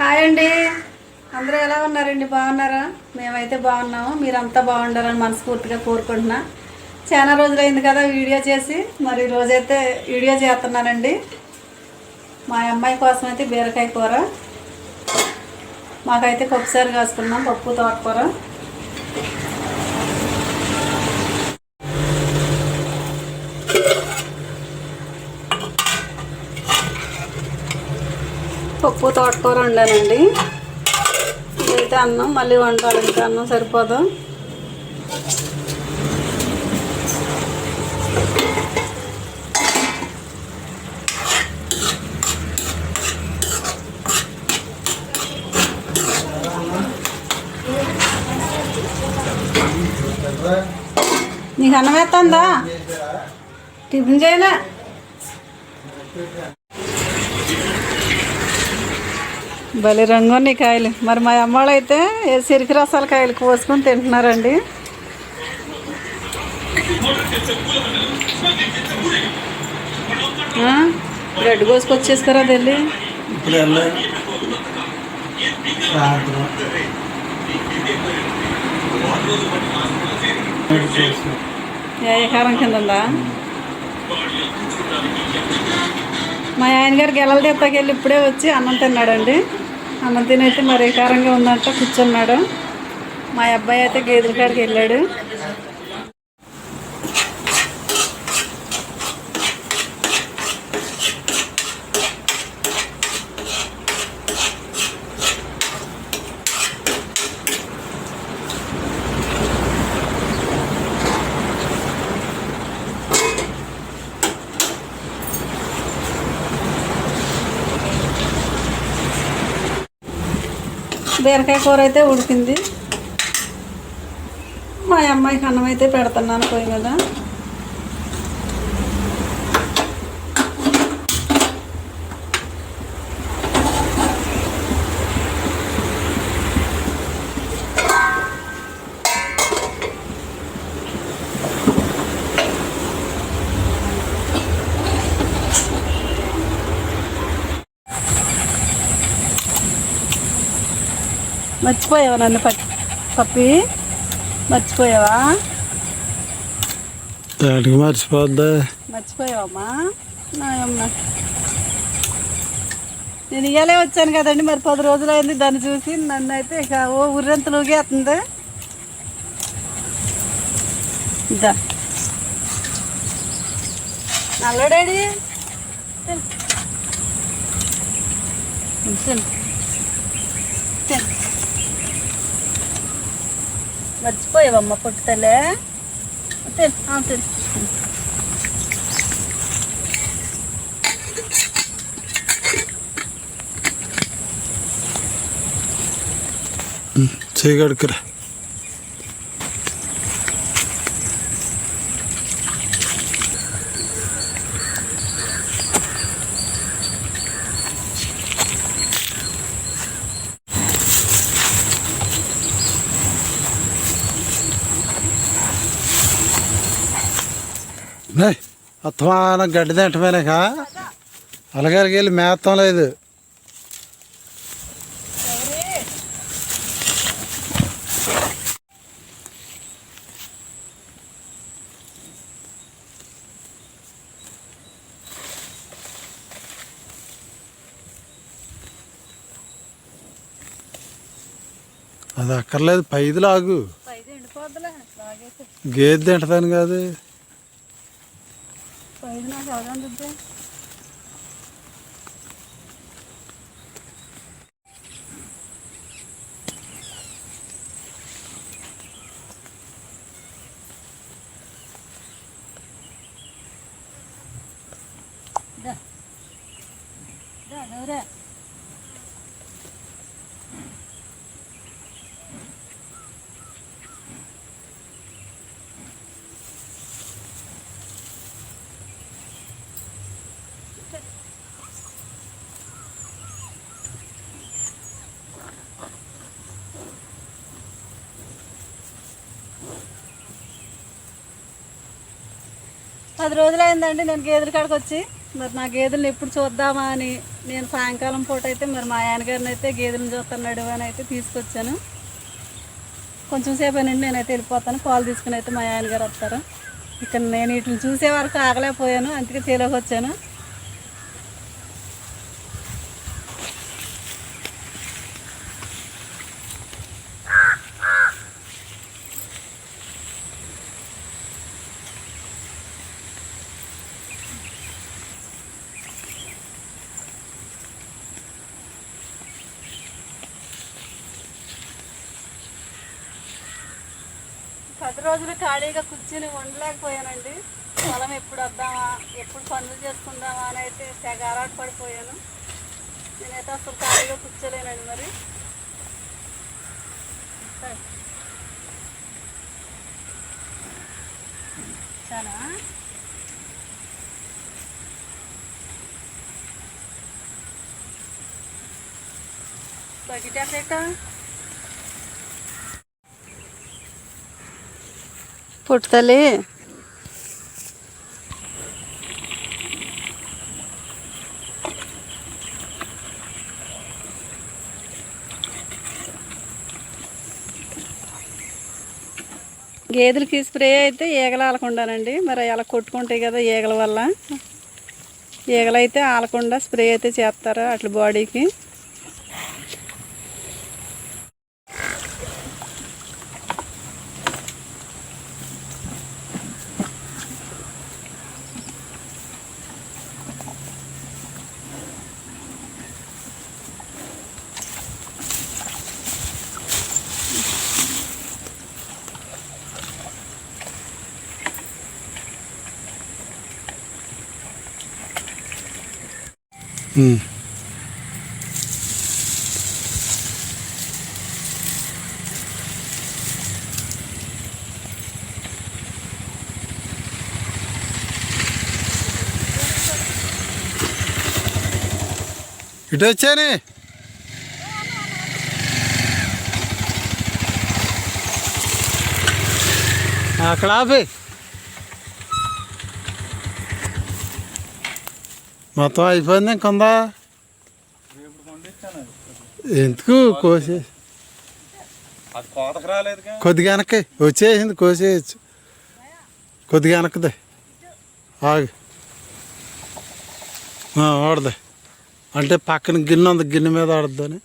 Hi అండి. అందరూ ఎలా ఉన్నారండి? బాగున్నారా? మేమైతే బాగున్నాము. మీరంతా బాగుండాలని మనస్ఫూర్తిగా కోరుకుంటున్నా. చాలా రోజులైంది కదా వీడియో చేసి. మరి రోజైతే వీడియో చేస్తున్నానండి. మా అమ్మాయి కోసం అయితే బీరకాయ కూర. మాకైతే పప్పుసారి కాసుకున్నాం పప్పు తోటకూర. పప్పు తోటకూర వండానండి. ఇదైతే అన్నం మళ్ళీ వండాలి. ఇంకా అన్నం సరిపోదు. నీకు అన్నం వేస్తుందా? టిఫిన్ చేయలే భలే రంగుని కాయలు. మరి మా అమ్మాళ్ళు అయితే సిరికి రసాల కాయలు కోసుకొని తింటున్నారండి? బ్రెడ్ కోసుకొచ్చేసుకురా వెళ్ళి. ఏకారం కింద ఉందా మా ఆయన గారు గెలల తీర్థకి వెళ్ళి ఇప్పుడే వచ్చి అన్నం తిన్నాడండి. అన్నదినైతే మరే కారంగా ఉందంట కూర్చున్నాడు మా అబ్బాయి అయితే గేదెల కాడికి వెళ్ళాడు. బీరకాయ కూర అయితే ఉడికింది. మా అమ్మాయికి అన్నం అయితే పెడుతున్నాను పోయి మీద మర్చిపోయావా నన్ను పట్టి పప్పి? మర్చిపోయావా? దానికి మర్చిపోద్దా? మర్చిపోయావమ్మా? నాయమ్మ. నేను ఇయ్యాలే వచ్చాను కదండి మరి పది రోజులు అయింది దాన్ని చూసి నన్ను అయితే ఇక ఓ ఉర్రెంత లూగేస్తుంది ఇద్దా నల్లడాడి మర్చిపోయావమ్మ పుట్టలే మర్చిపోయావమ్మ ఆ, చేయగడుకురా అత్తమానం గడ్డి తింటమేనాక అలగారికి వెళ్ళి మేత్తం లేదు. అది అక్కర్లేదు పైది లాగు. గేదె తింటదాను కాదు. పైది నాకు అవగానే ఎవరే పది రోజులైందండి నేను గేదెల కాడికి వచ్చి. మరి నా గేదెలను ఎప్పుడు చూద్దామా అని నేను సాయంకాలం పూట అయితే మరి మా ఆయనగారిని అయితే గేదెలను చూస్తున్నాడు అని అయితే తీసుకొచ్చాను. కొంచెం సేపు నుండి నేనైతే వెళ్ళిపోతాను. పాలు తీసుకుని అయితే మా ఆయనగారు వస్తారు. ఇక్కడ నేను వీటిని చూసే వరకు ఆగలేకపోయాను. అందుకే చేలోకి వచ్చాను. పది రోజులు ఖాళీగా కూర్చుని ఉండలేకపోయానండి. పొలం ఎప్పుడు వద్దామా ఎప్పుడు పనులు చేసుకుందామా అని అయితే తెగ ఆరాట పడిపోయాను. నేనైతే అసలు ఖాళీగా కూర్చోలేనండి మరి. చాలా బకెట్ ఎక్కడ? పుట్టతల్లి గేదెలకి స్ప్రే అయితే ఈగలు ఆలకుండానండి. మరి అలా కొట్టుకుంటాయి కదా ఈగల వల్ల. ఈగలు అయితే ఆలకుండా స్ప్రే అయితే చేస్తారు అట్లా బాడీకి. Hmm. Kde čeny? A chlapy? మొత్తం అయిపోయింది ఇంకొందా? ఎందుకు కోసే? కొద్దిగా వెనక్కి. వచ్చేసింది కోసేయచ్చు. కొద్దిగా వెనక్కిదే. ఆగు. ఆడదే. అంటే పక్కన గిన్నె ఉంది గిన్నె మీద ఆడద్దని.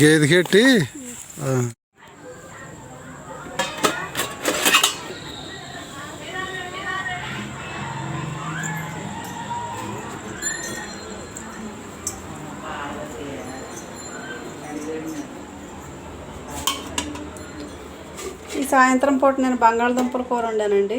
గేది కట్టి ఈ సాయంత్రం పూట నేను బంగాళదుంపల కూర వండానండి.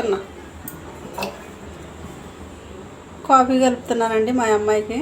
కలుపుతున్నా. కాఫీ కలుపుతున్నానండి మా అమ్మాయికి.